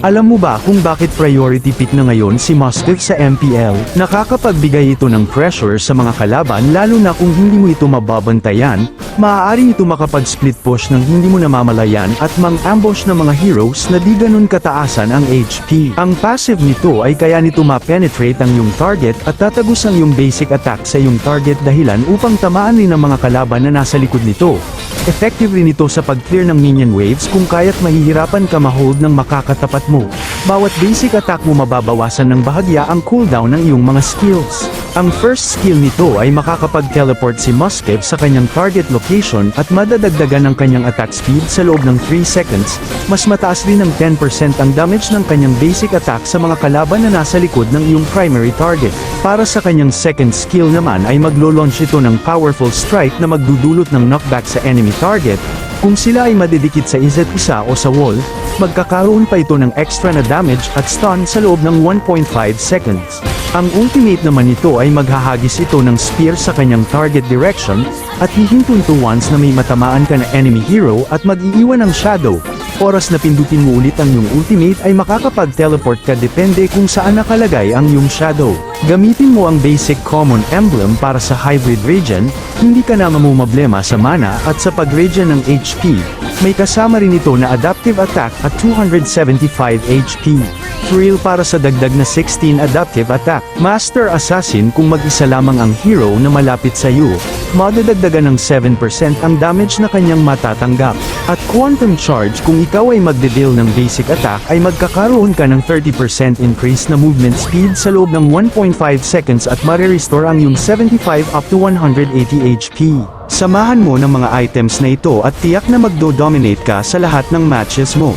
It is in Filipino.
Alam mo ba kung bakit priority pick na ngayon si Muscat sa MPL? Nakakapagbigay ito ng pressure sa mga kalaban lalo na kung hindi mo ito mababantayan, maaari ito makapag-split push ng hindi mo namamalayan at mang-ambush ng mga heroes na di ganun kataasan ang HP. Ang passive nito ay kaya nito ma-penetrate ang iyong target at tatagos ang iyong basic attack sa iyong target dahilan upang tamaan rin ang mga kalaban na nasa likod nito. Effective rin ito sa pag-clear ng minion waves kung kaya't mahihirapan ka ma-hold ng makakatapat mo. Bawat basic attack mo mababawasan ng bahagya ang cooldown ng iyong mga skills. Ang first skill nito ay makakapag-teleport si Muskev sa kanyang target location at madadagdagan ang kanyang attack speed sa loob ng 3 seconds. Mas mataas rin ng 10% ang damage ng kanyang basic attack sa mga kalaban na nasa likod ng iyong primary target. Para sa kanyang second skill naman ay maglo-launch ito ng powerful strike na magdudulot ng knockback sa enemy target, kung sila ay madidikit sa isa't isa o sa wall, magkakaroon pa ito ng extra na damage at stun sa loob ng 1.5 seconds. Ang ultimate naman nito ay maghahagis ito ng spear sa kanyang target direction, at hihintun to once na may matamaan ka na enemy hero at mag-iiwan ng shadow. Oras na pindutin mo ulit ang iyong ultimate ay makakapag-teleport ka depende kung saan nakalagay ang iyong shadow. Gamitin mo ang basic common emblem para sa hybrid region, hindi ka na mamumoblema sa mana at sa pag-region ng HP. May kasama rin ito na adaptive attack at 275 HP. Thrill para sa dagdag na 16 adaptive attack. Master Assassin kung mag-isa lamang ang hero na malapit sa iyo, madadagdagan ng 7% ang damage na kanyang matatanggap. At Quantum Charge kung ikaw ay magde-deal ng basic attack ay magkakaroon ka ng 30% increase na movement speed sa loob ng 1.5 seconds at marirestore ang iyong 75 up to 180 HP. Samahan mo ng mga items na ito at tiyak na magdo-dominate ka sa lahat ng matches mo.